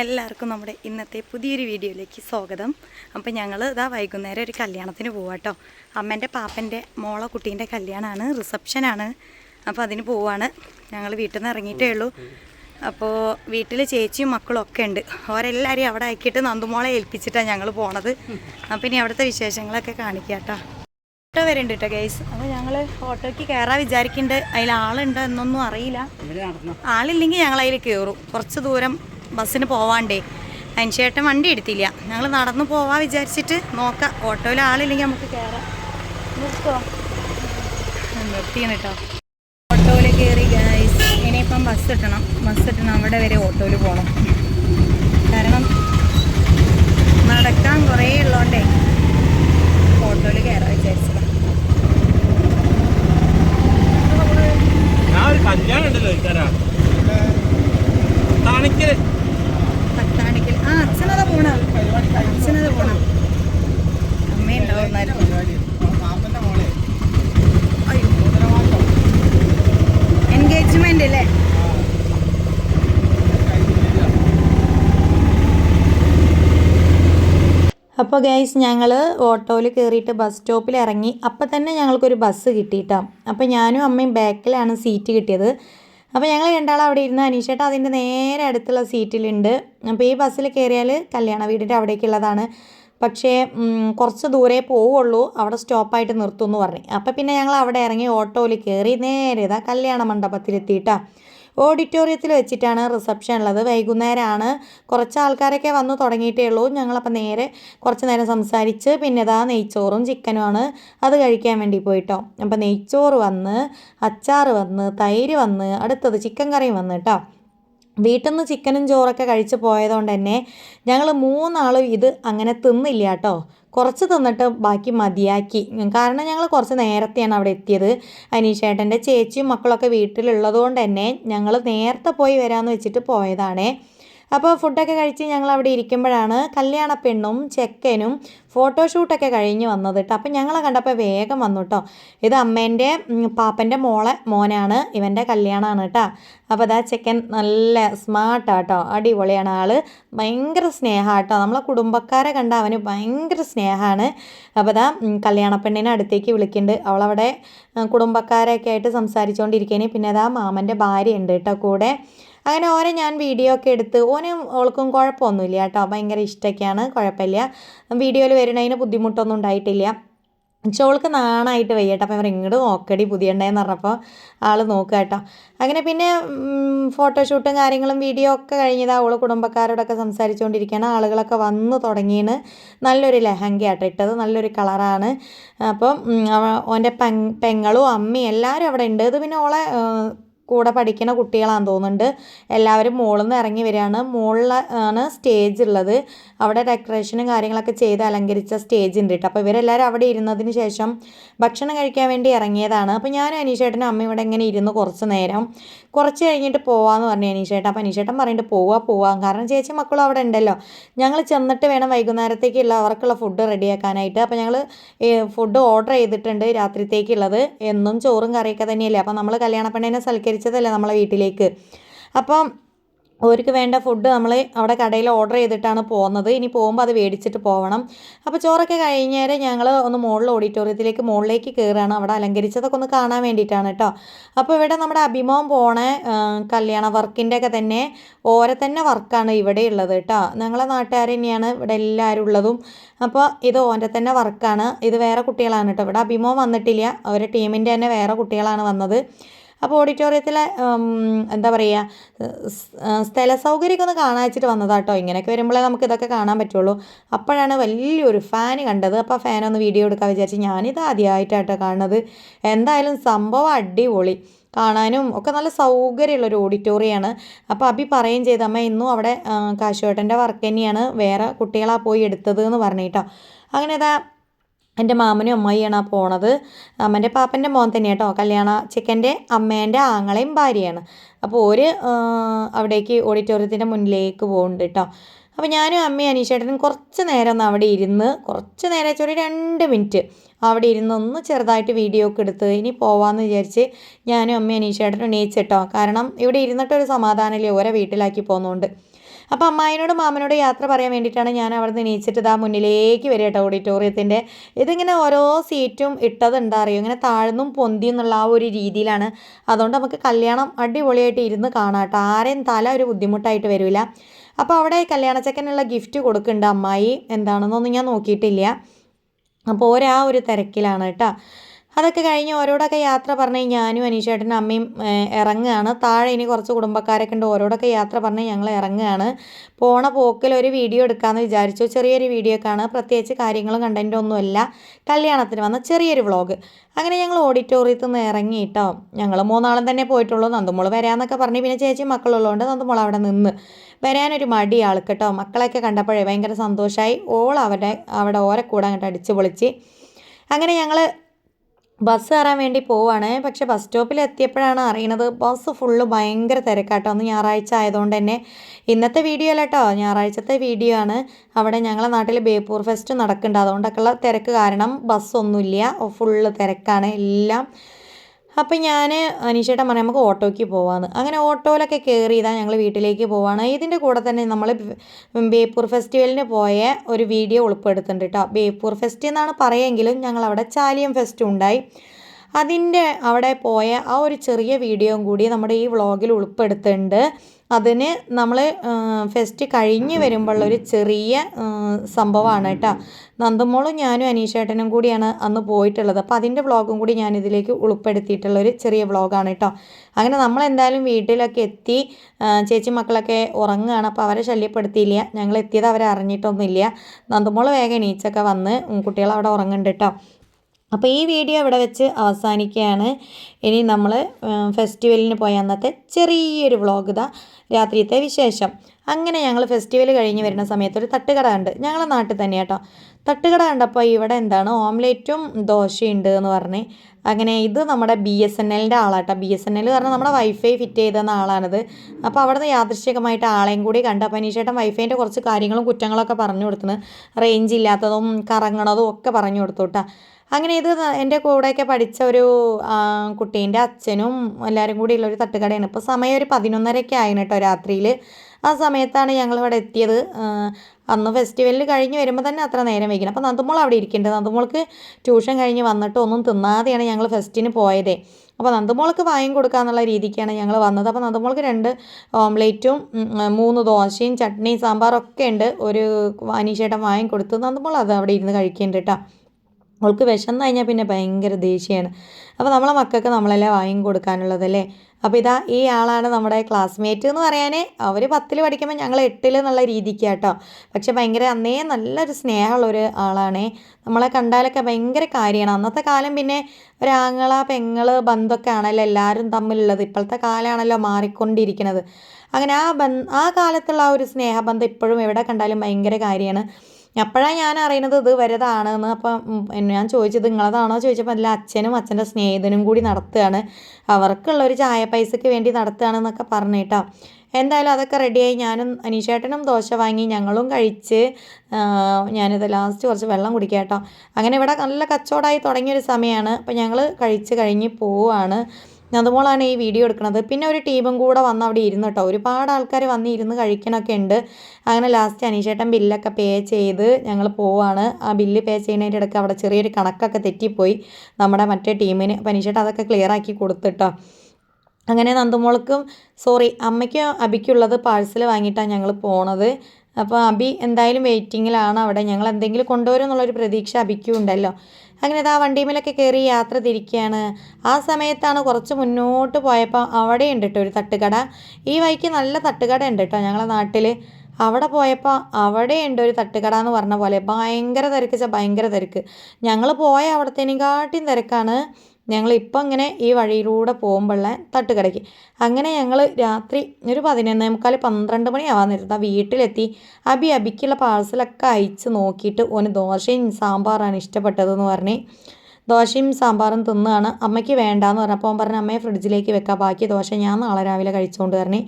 എല്ലാവർക്കും നമ്മുടെ ഇന്നത്തെ പുതിയൊരു വീഡിയോയിലേക്ക് സ്വാഗതം. അപ്പം ഞങ്ങൾ ഇതാ വൈകുന്നേരം ഒരു കല്യാണത്തിന് പോവാട്ടോ അമ്മേന്റെ പാപ്പന്റെ മോളെ കുട്ടീന്റെ കല്യാണമാണ് റിസപ്ഷനാണ്. അപ്പോൾ അതിന് പോവാണ്. ഞങ്ങൾ വീട്ടിൽ നിന്ന് ഇറങ്ങിയിട്ടേ ഉള്ളൂ. അപ്പോൾ വീട്ടിൽ ചേച്ചിയും മക്കളും ഒക്കെ ഉണ്ട്. അവരെല്ലാവരെയും അവിടെ ആക്കിയിട്ട് നന്ദുമോളെ ഏൽപ്പിച്ചിട്ടാണ് ഞങ്ങൾ പോണത്. അപ്പം ഇനി അവിടുത്തെ വിശേഷങ്ങളൊക്കെ കാണിക്കാം കേട്ടോ ഓട്ടോ വരുന്നുണ്ട് കേട്ടോ ഗൈസ് അപ്പോൾ ഞങ്ങൾ ഓട്ടോയ്ക്ക് കയറാൻ വിചാരിക്കുന്നുണ്ട് അതിൽ ആളുണ്ടോ എന്നൊന്നും അറിയില്ല. ആളില്ലെങ്കിൽ ഞങ്ങൾ അതിൽ കയറും കുറച്ച് ദൂരം ബസ്സിന് പോവാണ്ടേ. അതിനുശേഷം വണ്ടി എടുത്തില്ല. ഞങ്ങൾ നടന്നു പോവാ വിചാരിച്ചിട്ട് നോക്കാം. ഓട്ടോയിൽ ആളില്ലെങ്കിൽ നമുക്ക് കയറാം നിർത്തോ? നിർത്തിയാണ് കേട്ടോ ഓട്ടോയിൽ കയറി ഗൈസ് ഇനിയിപ്പം ബസ് കിട്ടണം. ബസ് കിട്ടണം. അവിടെ വരെ ഓട്ടോയിൽ പോകണം കാരണം നടക്കാൻ കുറേ ഉള്ളതുകൊണ്ടേ ഓട്ടോയിൽ കയറാൻ വിചാരിച്ചതാണ് ഞാൻ ഒരു കല്യാണം ഉണ്ടല്ലോ ഇത്തരാ തണിക്കൽ പത്താണിക്കൽ ആ അച്ഛനതാ പോണ അച്ഛനതാ പോണ അമ്മയുണ്ടാവുന്നായിരുന്നു അയ്യോ എൻഗേജ്മെന്റ് അല്ലേ അപ്പോൾ ഗൈസ് ഞങ്ങൾ ഓട്ടോയിൽ കയറിയിട്ട് ബസ് സ്റ്റോപ്പിൽ ഇറങ്ങി. അപ്പം തന്നെ ഞങ്ങൾക്കൊരു ബസ് കിട്ടിയിട്ടോ. അപ്പോൾ ഞാനും അമ്മയും ബാക്കിലാണ് സീറ്റ് കിട്ടിയത്. അപ്പോൾ ഞങ്ങൾ രണ്ടാളും അവിടെ ഇരുന്ന് അനീഷേട്ട അതിന്റെ നേരെ അടുത്തുള്ള സീറ്റിലുണ്ട് അപ്പോൾ ഈ ബസ്സിൽ കയറിയാൽ കല്യാണ വീടിന്റെ അവിടേക്കുള്ളതാണ് പക്ഷേ കുറച്ച് ദൂരെ പോവുള്ളൂ. അവിടെ സ്റ്റോപ്പായിട്ട് നിർത്തും എന്ന് പറഞ്ഞു. അപ്പോൾ പിന്നെ ഞങ്ങൾ അവിടെ ഇറങ്ങി ഓട്ടോയിൽ കയറി നേരെ ഇതാ കല്യാണ മണ്ഡപത്തിലെത്തിയിട്ടാ. ഓഡിറ്റോറിയത്തിൽ വെച്ചിട്ടാണ് റിസപ്ഷൻ ഉള്ളത്. വൈകുന്നേരമാണ് കുറച്ച് ആൾക്കാരൊക്കെ വന്നു തുടങ്ങിയിട്ടേ ഉള്ളൂ. ഞങ്ങളപ്പോൾ നേരെ കുറച്ച് നേരം സംസാരിച്ച് പിന്നെ ഇതാ നെയ്ച്ചോറും ചിക്കനുമാണ് അത് കഴിക്കാൻ വേണ്ടി പോയിട്ടോ. അപ്പോൾ നെയ്ച്ചോറ് വന്ന് അച്ചാറ് വന്ന് തൈര് വന്ന് അടുത്തത് ചിക്കൻ കറിയും വന്ന് കേട്ടോ. വീട്ടിൽ നിന്ന് ചിക്കനും ചോറൊക്കെ കഴിച്ച് പോയതുകൊണ്ട് തന്നെ ഞങ്ങൾ മൂന്നാളും ഇത് അങ്ങനെ തിന്നില്ല കേട്ടോ. കുറച്ച് തിന്നിട്ട് ബാക്കി മതിയാക്കി. കാരണം ഞങ്ങൾ കുറച്ച് നേരത്തെയാണ് അവിടെ എത്തിയത്. അനീഷേട്ടന്റെ ചേച്ചിയും മക്കളൊക്കെ വീട്ടിലുള്ളത് കൊണ്ട് തന്നെ ഞങ്ങൾ നേരത്തെ പോയി വരാമെന്ന് വെച്ചിട്ട് പോയതാണേ. അപ്പോൾ ഫുഡൊക്കെ കഴിച്ച് ഞങ്ങൾ അവിടെ ഇരിക്കുമ്പോഴാണ് കല്യാണ പെണ്ണും ചെക്കനും ഫോട്ടോഷൂട്ടൊക്കെ കഴിഞ്ഞ് വന്നത് കേട്ടോ. അപ്പം ഞങ്ങളെ കണ്ടപ്പോൾ വേഗം വന്നു കേട്ടോ. ഇത് അമ്മേന്റെ പാപ്പന്റെ മോളെ മോനാണ് ഇവന്റെ കല്യാണമാണ് കേട്ടോ. അപ്പോൾ അതാ ചെക്കൻ നല്ല സ്മാർട്ടാട്ടോ അടിപൊളിയാണ് ആൾ ഭയങ്കര സ്നേഹമാട്ടോ നമ്മളെ കുടുംബക്കാരെ കണ്ട അവന് ഭയങ്കര സ്നേഹമാണ് അപ്പോൾ അതാ കല്യാണ പെണ്ണിനെ അടുത്തേക്ക് വിളിക്കുന്നുണ്ട്. അവളവിടെ കുടുംബക്കാരൊക്കെ ആയിട്ട് സംസാരിച്ചുകൊണ്ടിരിക്കേനെ പിന്നെ അതാ മാമന്റെ ഭാര്യ ഉണ്ട് കേട്ടോ കൂടെ. അങ്ങനെ ഓനെ ഞാൻ വീഡിയോ ഒക്കെ എടുത്ത് ഓനും ഓൾക്കും കുഴപ്പമൊന്നുമില്ല കേട്ടോ. ഭയങ്കര ഇഷ്ടമൊക്കെയാണ് കുഴപ്പമില്ല. വീഡിയോയിൽ വരുന്നതിന് ബുദ്ധിമുട്ടൊന്നും ഉണ്ടായിട്ടില്ല. ചോൾക്ക് നാണായിട്ട് വയ്യട്ടോ അപ്പം ഇങ്ങോട്ട് നോക്കടി പുതിയണ്ടേന്ന് പറഞ്ഞപ്പോൾ ആൾ നോക്കുക കേട്ടോ. അങ്ങനെ പിന്നെ ഫോട്ടോഷൂട്ടും കാര്യങ്ങളും വീഡിയോ ഒക്കെ കഴിഞ്ഞതാ ഓൾ കുടുംബക്കാരോടൊക്കെ സംസാരിച്ചുകൊണ്ടിരിക്കുകയാണ്. ആളുകളൊക്കെ വന്നു തുടങ്ങിയാണ് നല്ലൊരു ലെഹങ്ക ആട്ടോ ഇട്ടത് നല്ലൊരു കളറാണ്. അപ്പം ഓന്റെ പെങ്ങളും അമ്മയും എല്ലാവരും അവിടെ ഉണ്ട്. ഇത് പിന്നെ ഓളെ കൂടെ പഠിക്കുന്ന കുട്ടികളാന്ന് തോന്നുന്നുണ്ട്. എല്ലാവരും മുകളിൽ നിന്ന് ഇറങ്ങി വരികയാണ്. മുകളിൽ ആണ് സ്റ്റേജ് ഉള്ളത്. അവിടെ ഡെക്കറേഷനും കാര്യങ്ങളൊക്കെ ചെയ്ത് അലങ്കരിച്ച സ്റ്റേജ് ഉണ്ട് കേട്ടോ. അപ്പോൾ ഇവരെല്ലാവരും അവിടെ ഇരുന്നതിന് ശേഷം ഭക്ഷണം കഴിക്കാൻ വേണ്ടി ഇറങ്ങിയതാണ്. അപ്പോൾ ഞാനും അനീഷേട്ടനും അമ്മ ഇവിടെ ഇങ്ങനെ ഇരുന്ന് കുറച്ച് നേരം കുറച്ച് കഴിഞ്ഞിട്ട് പോവാന്ന് പറഞ്ഞു അനീഷേട്ടൻ. അപ്പോൾ അനീഷേട്ടൻ പറഞ്ഞിട്ട് പോവാ പോവാം. കാരണം ചേച്ചി മക്കളും അവിടെ ഉണ്ടല്ലോ. ഞങ്ങൾ ചെന്നിട്ട് വേണം വൈകുന്നേരത്തേക്കുള്ള അവർക്കുള്ള ഫുഡ് റെഡിയാക്കാനായിട്ട് അപ്പോൾ ഞങ്ങൾ ഫുഡ് ഓർഡർ ചെയ്തിട്ടുണ്ട് രാത്രിത്തേക്കുള്ളത്. എന്നും ചോറും കറിയൊക്കെ തന്നെയല്ലേ. അപ്പോൾ നമ്മൾ കല്യാണ പെണ്ണിനെ സൽക്കരിച്ചതല്ലേ നമ്മളെ വീട്ടിലേക്ക്. അപ്പം അവർക്ക് വേണ്ട ഫുഡ് നമ്മൾ അവിടെ കടയിൽ ഓർഡർ ചെയ്തിട്ടാണ് പോകുന്നത്. ഇനി പോകുമ്പോൾ അത് മേടിച്ചിട്ട് പോകണം അപ്പോൾ ചോറൊക്കെ കഴിഞ്ഞേരെ ഞങ്ങൾ ഒന്ന് മുകളിൽ ഓഡിറ്റോറിയത്തിലേക്ക് മുകളിലേക്ക് കയറുകയാണ് അവിടെ അലങ്കരിച്ചതൊക്കെ ഒന്ന് കാണാൻ വേണ്ടിയിട്ടാണ് കേട്ടോ. അപ്പോൾ ഇവിടെ നമ്മുടെ അഭിമുഖം പോണ കല്യാണ വർക്കിന്റെ ഒക്കെ തന്നെ ഓരെ തന്നെ വർക്കാണ് ഇവിടെ ഉള്ളത് കേട്ടോ. ഞങ്ങളെ നാട്ടുകാർ തന്നെയാണ് ഇവിടെ എല്ലാവരും ഉള്ളതും. അപ്പോൾ ഇത് ഓന്റെ തന്നെ വർക്കാണ്. ഇത് വേറെ കുട്ടികളാണ് കേട്ടോ. ഇവിടെ അഭിമുഖം വന്നിട്ടില്ല. ഒരു ടീമിന്റെ തന്നെ വേറെ കുട്ടികളാണ് വന്നത്. അപ്പോൾ ഓഡിറ്റോറിയത്തിലെ എന്താ പറയുക സ്ഥല സൗകര്യമൊക്കെ ഒന്ന് കാണാൻ വെച്ചിട്ട് വന്നതാട്ടോ ഇങ്ങനെയൊക്കെ വരുമ്പോഴേ നമുക്ക് ഇതൊക്കെ കാണാൻ പറ്റുള്ളൂ. അപ്പോഴാണ് വലിയൊരു ഫാൻ കണ്ടത്. അപ്പോൾ ആ ഫാനൊന്ന് വീഡിയോ എടുക്കാൻ വിചാരിച്ച് ഞാനിത് ആദ്യമായിട്ടാട്ടോ കാണുന്നത്. എന്തായാലും സംഭവം അടിപൊളി. കാണാനും ഒക്കെ നല്ല സൗകര്യമുള്ളൊരു ഓഡിറ്റോറിയമാണ് അപ്പോൾ അഭി പറയുകയും ചെയ്തു അമ്മ ഇന്നും അവിടെ കാശുവേട്ടന്റെ വർക്ക് തന്നെയാണ്. വേറെ കുട്ടികളാണ് പോയി എടുത്തത് എന്ന് പറഞ്ഞിട്ടോ. അങ്ങനെ ഇതാ എന്റെ മാമനും അമ്മായിയാണ് ആ പോണത്. അമ്മന്റെ പാപ്പന്റെ മോൻ തന്നെയാണ് കേട്ടോ കല്യാണ ചിക്കന്റെ അമ്മേന്റെ ആങ്ങളെയും ഭാര്യയാണ്. അപ്പോൾ ഒരു അവിടേക്ക് ഓഡിറ്റോറിയത്തിന്റെ മുന്നിലേക്ക് പോകുന്നുണ്ട് കേട്ടോ അപ്പോൾ ഞാനും അമ്മയും അനീഷേട്ടനും കുറച്ച് നേരം ഒന്ന് അവിടെ ഇരുന്ന് കുറച്ച് നേരം ഒരു രണ്ട് മിനിറ്റ് അവിടെ ഇരുന്ന് ഒന്ന് ചെറുതായിട്ട് വീഡിയോ ഒക്കെ എടുത്ത് ഇനി പോവാമെന്ന് വിചാരിച്ച് ഞാനും അമ്മയും അനീഷേട്ടനും എണീച്ചിട്ടോ കാരണം ഇവിടെ ഇരുന്നിട്ടൊരു സമാധാനമില്ലേ ഓരോ വീട്ടിലാക്കി പോകുന്നതുകൊണ്ട് അപ്പോൾ അമ്മായിനോട് മാമനോട് യാത്ര പറയാൻ വേണ്ടിയിട്ടാണ് ഞാൻ അവിടെ നിന്ന് എണീച്ചിട്ട് ഇതാ മുന്നിലേക്ക് വരിക കേട്ടോ ഓഡിറ്റോറിയത്തിന്റെ ഇതിങ്ങനെ ഓരോ സീറ്റും ഇട്ടത് എന്താ അറിയോ? ഇങ്ങനെ താഴ്ന്നും പൊന്തിയും എന്നുള്ള ആ ഒരു രീതിയിലാണ്. അതുകൊണ്ട് നമുക്ക് കല്യാണം അടിപൊളിയായിട്ട് ഇരുന്ന് കാണാം കേട്ടോ. ആരെയും തല ഒരു ബുദ്ധിമുട്ടായിട്ട് വരില്ല. അപ്പോൾ അവിടെ കല്യാണച്ചക്കനുള്ള ഗിഫ്റ്റ് കൊടുക്കുന്നുണ്ട് അമ്മായി. എന്താണെന്നൊന്നും ഞാൻ നോക്കിയിട്ടില്ല. അപ്പോൾ ഒരാ ഒരു തിരക്കിലാണ് കേട്ടോ. അതൊക്കെ കഴിഞ്ഞ് ഓരോടൊക്കെ യാത്ര പറഞ്ഞ് ഞാനും അനീഷേട്ടനും അമ്മയും ഇറങ്ങുകയാണ്. താഴെ ഇനി കുറച്ച് കുടുംബക്കാരൊക്കെ ഉണ്ട്. ഓരോടൊക്കെ യാത്ര പറഞ്ഞ് ഞങ്ങൾ ഇറങ്ങുകയാണ്. പോണ പോക്കിൽ ഒരു വീഡിയോ എടുക്കാമെന്ന് വിചാരിച്ചു. ചെറിയൊരു വീഡിയോ ആണ്. പ്രത്യേകിച്ച് കാര്യങ്ങളും കണ്ടന്റൊന്നുമല്ല കല്യാണത്തിന് വന്ന ചെറിയൊരു വ്ളോഗ് അങ്ങനെ ഞങ്ങൾ ഓഡിറ്റോറിയത്തിൽ നിന്ന് ഇറങ്ങിയിട്ടോ. ഞങ്ങൾ മൂന്നാളും തന്നെ പോയിട്ടുള്ളൂ. നന്ദുമോൾ വരാമെന്നൊക്കെ പറഞ്ഞ് പിന്നെ ചേച്ചി മക്കളുള്ളതുകൊണ്ട് നന്ദുമോൾ അവിടെ നിന്ന് വരാനൊരു മടി ആൾക്ക് കേട്ടോ മക്കളെയൊക്കെ കണ്ടപ്പോഴേ ഭയങ്കര സന്തോഷമായി ഓൾ അവിടെ അവിടെ ഓരെ കൂടെ അങ്ങോട്ട് അടിച്ചു പൊളിച്ച്. അങ്ങനെ ഞങ്ങൾ ബസ് കയറാൻ വേണ്ടി പോവാണ്. പക്ഷെ ബസ് സ്റ്റോപ്പിൽ എത്തിയപ്പോഴാണ് അറിയണത് ബസ് ഫുള്ള് ഭയങ്കര തിരക്കാട്ടോ. ഒന്ന് ഞായറാഴ്ച ആയതുകൊണ്ട് തന്നെ ഇന്നത്തെ വീഡിയോ അല്ല കേട്ടോ ഞായറാഴ്ചത്തെ വീഡിയോ ആണ്. അവിടെ ഞങ്ങളെ നാട്ടിൽ ബേപ്പൂർ ഫെസ്റ്റ് നടക്കുന്നുണ്ട്. അതുകൊണ്ടൊക്കെയുള്ള തിരക്ക് കാരണം ബസ്സൊന്നുമില്ല ഫുള്ള് തിരക്കാണ് എല്ലാം. അപ്പം ഞാൻ അനീഷേട്ടൻ പറഞ്ഞു നമുക്ക് ഓട്ടോയ്ക്ക് പോവാന്ന്. അങ്ങനെ ഓട്ടോയിലൊക്കെ കയറി ഇതാ ഞങ്ങൾ വീട്ടിലേക്ക് പോവാണ്. ഇതിന്റെ കൂടെ തന്നെ നമ്മൾ ബേപ്പൂർ ഫെസ്റ്റിവലിന് പോയ ഒരു വീഡിയോ ഉൾപ്പെടുത്തുന്നുണ്ട് കേട്ടോ ബേപ്പൂർ ഫെസ്റ്റ് എന്നാണ് പറയുമെങ്കിലും ഞങ്ങൾ അവിടെ ചാലിയം ഫെസ്റ്റ് ഉണ്ടായി. അതിന്റെ അവിടെ പോയ ആ ഒരു ചെറിയ വീഡിയോയും കൂടി നമ്മുടെ ഈ വ്ളോഗിൽ ഉൾപ്പെടുത്തുന്നുണ്ട്. അതിന് നമ്മൾ ഫെസ്റ്റ് കഴിഞ്ഞ് വരുമ്പോഴുള്ളൊരു ചെറിയ സംഭവമാണ് കേട്ടോ. നന്ദമോളും ഞാനും അനീഷേട്ടനും കൂടിയാണ് അന്ന് പോയിട്ടുള്ളത്. അപ്പോൾ അതിന്റെ വ്ളോഗും കൂടി ഞാൻ ഇതിലേക്ക് ഉൾപ്പെടുത്തിയിട്ടുള്ളൊരു ചെറിയ വ്ളോഗാണ് കേട്ടോ. അങ്ങനെ നമ്മൾ എന്തായാലും വീട്ടിലൊക്കെ എത്തി ചേച്ചി മക്കളൊക്കെ ഉറങ്ങുകയാണ്. അപ്പോൾ അവരെ ശല്യപ്പെടുത്തിയില്ല. ഞങ്ങൾ എത്തിയത് അവരെ അറിഞ്ഞിട്ടൊന്നുമില്ല നന്ദമോൾ വേഗം എണീച്ചൊക്കെ വന്ന് കുട്ടികൾ അവിടെ ഉറങ്ങുന്നുണ്ട് കേട്ടോ. അപ്പോൾ ഈ വീഡിയോ ഇവിടെ വെച്ച് അവസാനിക്കുകയാണ്. ഇനി നമ്മൾ ഫെസ്റ്റിവലിന് പോയ അന്നത്തെ ചെറിയൊരു വ്ളോഗ് ഇതാ രാത്രിയത്തെ വിശേഷം. അങ്ങനെ ഞങ്ങൾ ഫെസ്റ്റിവൽ കഴിഞ്ഞ് വരുന്ന സമയത്ത് ഒരു തട്ടുകട ഉണ്ട് ഞങ്ങളെ നാട്ടിൽ തന്നെ കേട്ടോ. തട്ടുകട കണ്ടപ്പോൾ ഇവിടെ എന്താണ് ഓംലേറ്റും ദോശയുണ്ട് എന്ന് പറഞ്ഞ്. അങ്ങനെ ഇത് നമ്മുടെ ബി എസ് എൻ എല്ലിന്റെ ആളാട്ടോ. ബി എസ് എൻ എൽ പറഞ്ഞാൽ നമ്മുടെ വൈഫൈ ഫിറ്റ് ചെയ്തെന്ന ആളാണിത്. അപ്പോൾ അവിടുന്ന് യാദൃശ്ചികമായിട്ട് ആളെയും കൂടി കണ്ട് അപ്പോൾ അനീഷേട്ടൻ വൈഫൈന്റെ കുറച്ച് കാര്യങ്ങളും കുറ്റങ്ങളൊക്കെ പറഞ്ഞു കൊടുത്തിന് റേഞ്ച് ഇല്ലാത്തതും കറങ്ങണതും ഒക്കെ പറഞ്ഞു കൊടുത്തു കേട്ടോ. അങ്ങനെ ഇത് എന്റെ കൂടെയൊക്കെ പഠിച്ച ഒരു കുട്ടീന്റെ അച്ഛനും എല്ലാവരും കൂടി ഉള്ളൊരു തട്ടുകടയാണ്. ഇപ്പോൾ സമയം ഒരു പതിനൊന്നരയൊക്കെ ആയിന് കേട്ടോ രാത്രിയിൽ ആ സമയത്താണ് ഞങ്ങൾ ഇവിടെ എത്തിയത് അന്ന് ഫെസ്റ്റിവലിൽ കഴിഞ്ഞ് വരുമ്പോൾ തന്നെ അത്ര നേരം വയ്ക്കണം അപ്പോൾ നന്ദുമോൾ അവിടെ ഇരിക്കേണ്ടത് നന്ദുമോൾക്ക് ട്യൂഷൻ കഴിഞ്ഞ് വന്നിട്ട് ഒന്നും തിന്നാതെയാണ് ഞങ്ങൾ ഫെസ്റ്റിന് പോയതേ. അപ്പോൾ നന്ദുമോൾക്ക് വായും കൊടുക്കാന്നുള്ള രീതിക്കാണ് ഞങ്ങൾ വന്നത്. അപ്പോൾ നന്ദുമോൾക്ക് രണ്ട് ഓംലേറ്റും മൂന്ന് ദോശയും ചട്നിയും സാമ്പാറൊക്കെ ഉണ്ട്. ഒരു അനീഷേട്ടൻ വായും കൊടുത്ത് നന്ദുമോൾ അത് അവിടെ ഇരുന്ന് കഴിക്കുന്നുണ്ട് കേട്ടോ അവൾക്ക് വിശന്ന് കഴിഞ്ഞാൽ പിന്നെ ഭയങ്കര ദേഷ്യമാണ് അപ്പോൾ നമ്മളെ മക്കൾക്ക് നമ്മളല്ലേ വാങ്ങി കൊടുക്കാനുള്ളതല്ലേ അപ്പോൾ ഇതാ ഈ ആളാണ് നമ്മുടെ ക്ലാസ്മേറ്റ് എന്ന് പറയാൻ അവർ പത്തിൽ പഠിക്കുമ്പോൾ ഞങ്ങൾ എട്ടിൽ എന്നുള്ള രീതിക്ക് കേട്ടോ പക്ഷെ ഭയങ്കര അന്നേ നല്ലൊരു സ്നേഹമുള്ളൊരു ആളാണേ. നമ്മളെ കണ്ടാലൊക്കെ ഭയങ്കര കാര്യമാണ്. അന്നത്തെ കാലം പിന്നെ ഒരാങ്ങള പെങ്ങൾ ബന്ധമൊക്കെ ആണല്ലോ എല്ലാവരും തമ്മിലുള്ളത്. ഇപ്പോഴത്തെ കാലമാണല്ലോ മാറിക്കൊണ്ടിരിക്കുന്നത് അങ്ങനെ ആ ബന്ധ ആ കാലത്തുള്ള ആ ഒരു സ്നേഹബന്ധം ഇപ്പോഴും എവിടെ കണ്ടാലും ഭയങ്കര കാര്യമാണ്. അപ്പോഴാണ് ഞാൻ അറിയുന്നത് ഇത് വരതാണെന്ന്. അപ്പം ഞാൻ ചോദിച്ചത് നിങ്ങളതാണോ ചോദിച്ചപ്പോൾ അല്ല അച്ഛനും അച്ഛന്റെ സ്നേഹിതനും കൂടി നടത്തുകയാണ്. അവർക്കുള്ള ഒരു ചായ പൈസയ്ക്ക് വേണ്ടി നടത്തുകയാണെന്നൊക്കെ പറഞ്ഞിട്ടോ എന്തായാലും അതൊക്കെ റെഡിയായി. ഞാനും അനീഷേട്ടനും ദോശ വാങ്ങി ഞങ്ങളും കഴിച്ച് ഞാനിത് ലാസ്റ്റ് കുറച്ച് വെള്ളം കുടിക്കാം കേട്ടോ. അങ്ങനെ ഇവിടെ നല്ല കച്ചവടമായി തുടങ്ങിയൊരു സമയമാണ്. അപ്പോൾ ഞങ്ങൾ കഴിച്ച് കഴിഞ്ഞ് പോവുകയാണ്. അതുപോലാണ് ഈ വീഡിയോ എടുക്കുന്നത്. പിന്നെ ഒരു ടീമും കൂടെ വന്ന് അവിടെ ഇരുന്ന് കേട്ടോ. ഒരുപാട് ആൾക്കാർ വന്ന് ഇരുന്ന് കഴിക്കണമൊക്കെ ഉണ്ട്. അങ്ങനെ ലാസ്റ്റ് അനീഷേട്ടൻ ബില്ലൊക്കെ പേ ചെയ്ത് ഞങ്ങൾ പോവാണ്. ആ ബില്ല് പേ ചെയ്യുന്നതിന്റെ ഇടയ്ക്ക് അവിടെ ചെറിയൊരു കണക്കൊക്കെ തെറ്റിപ്പോയി. നമ്മുടെ മറ്റേ ടീമിന്. അനീഷേട്ടൻ അതൊക്കെ ക്ലിയർ ആക്കി കൊടുത്തിട്ടോ അങ്ങനെ നന്ദുമോൾക്കും സോറി അമ്മയ്ക്കും അബിക്കുള്ളത് പാഴ്സൽ വാങ്ങിയിട്ടാണ് ഞങ്ങൾ പോണത്. അപ്പോൾ അബി എന്തായാലും വെയിറ്റിങ്ങിലാണ് അവിടെ. ഞങ്ങൾ എന്തെങ്കിലും കൊണ്ടുവരും എന്നുള്ളൊരു പ്രതീക്ഷ അബിക്കും ഉണ്ടല്ലോ. അങ്ങനെ ആ വണ്ടിമേലൊക്കെ കയറി യാത്ര തിരിക്കുകയാണ് ആ സമയത്താണ് കുറച്ച് മുന്നോട്ട് പോയപ്പോൾ അവിടെ ഉണ്ട് കേട്ടോ ഒരു തട്ടുകട. ഈ വഴിക്ക് നല്ല തട്ടുകട ഉണ്ട് കേട്ടോ ഞങ്ങളെ നാട്ടിൽ അവിടെ പോയപ്പോൾ അവിടെ ഉണ്ട് ഒരു തട്ടുകട എന്ന് പറഞ്ഞ പോലെ ഭയങ്കര തിരക്ക് വെച്ചാൽ ഭയങ്കര തിരക്ക്. ഞങ്ങൾ പോയ അവിടത്തേനെക്കാട്ടിയും തിരക്കാണ്. ഞങ്ങൾ ഇപ്പം ഇങ്ങനെ ഈ വഴിയിലൂടെ പോകുമ്പോഴുള്ള തട്ടുകടയ്ക്ക്. അങ്ങനെ ഞങ്ങൾ രാത്രി ഒരു പതിനൊന്നേ മുക്കാൽ പന്ത്രണ്ട് മണിയാവാൻ നേരത്ത് വീട്ടിലെത്തി അബി അബിക്കുള്ള പാഴ്സലൊക്കെ അയച്ച് നോക്കിയിട്ട് ഓന് ദോശയും സാമ്പാറാണ് ഇഷ്ടപ്പെട്ടതെന്ന് പറഞ്ഞ് ദോശയും സാമ്പാറും തിന്നുകയാണ് അമ്മയ്ക്ക് വേണ്ടാന്ന് പറഞ്ഞപ്പോൾ അപ്പോൾ പറഞ്ഞു അമ്മയെ ഫ്രിഡ്ജിലേക്ക് വെക്കാം ബാക്കി ദോശ ഞാൻ നാളെ രാവിലെ കഴിച്ചുകൊണ്ട് തരണേ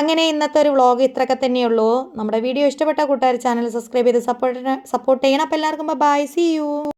അങ്ങനെ ഇന്നത്തെ ഒരു വ്ളോഗ് ഇത്രയൊക്കെ തന്നെയുള്ളൂ. നമ്മുടെ വീഡിയോ ഇഷ്ടപ്പെട്ട കൂട്ടുകാർ ചാനൽ സബ്സ്ക്രൈബ് ചെയ്ത് സപ്പോർട്ട് സപ്പോർട്ട് ചെയ്യണം. അപ്പോൾ എല്ലാവർക്കും ബൈ സി യു